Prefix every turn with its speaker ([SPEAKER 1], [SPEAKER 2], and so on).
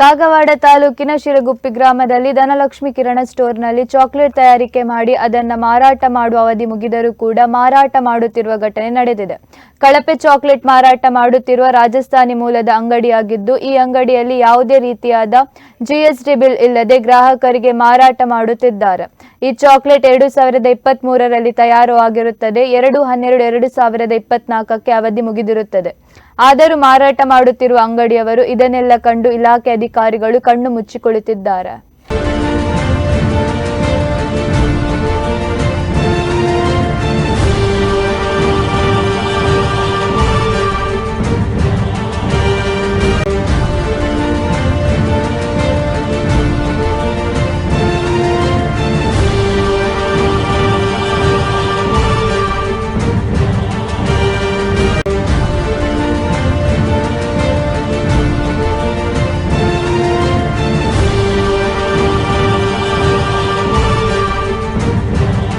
[SPEAKER 1] ಕಾಗವಾಡ ತಾಲೂಕಿನ ಶಿರಗುಪ್ಪಿ ಗ್ರಾಮದಲ್ಲಿ ಧನಲಕ್ಷ್ಮಿ ಕಿರಣ ಸ್ಟೋರ್ನಲ್ಲಿ ಚಾಕ್ಲೇಟ್ ತಯಾರಿಕೆ ಮಾಡಿ ಅದನ್ನ ಮಾರಾಟ ಮಾಡುವ ಅವಧಿ ಮುಗಿದರೂ ಕೂಡ ಮಾರಾಟ ಮಾಡುತ್ತಿರುವ ಘಟನೆ ನಡೆದಿದೆ. ಕಳಪೆ ಚಾಕ್ಲೇಟ್ ಮಾರಾಟ ಮಾಡುತ್ತಿರುವ ರಾಜಸ್ಥಾನಿ ಮೂಲದ ಅಂಗಡಿಯಾಗಿದ್ದು, ಈ ಅಂಗಡಿಯಲ್ಲಿ ಯಾವುದೇ ರೀತಿಯಾದ ಜಿಎಸ್ಟಿ ಬಿಲ್ ಇಲ್ಲದೆ ಗ್ರಾಹಕರಿಗೆ ಮಾರಾಟ ಮಾಡುತ್ತಿದ್ದಾರೆ. ಈ ಚಾಕ್ಲೇಟ್ ಎರಡು ಸಾವಿರದ ಇಪ್ಪತ್ತ್ ಮೂರರಲ್ಲಿ ತಯಾರು ಆಗಿರುತ್ತದೆ ಎರಡು, ಹನ್ನೆರಡು, ಎರಡು ಸಾವಿರದ ಇಪ್ಪತ್ನಾಲ್ಕಕ್ಕೆ ಅವಧಿ ಮುಗಿದಿರುತ್ತದೆ. ಆದರೂ ಮಾರಾಟ ಮಾಡುತ್ತಿರುವ ಅಂಗಡಿಯವರು ಇದನ್ನೆಲ್ಲ ಕಂಡು ಇಲಾಖೆ ಅಧಿಕಾರಿಗಳು ಕಣ್ಣು ಮುಚ್ಚಿಕೊಳ್ಳುತ್ತಿದ್ದಾರೆ.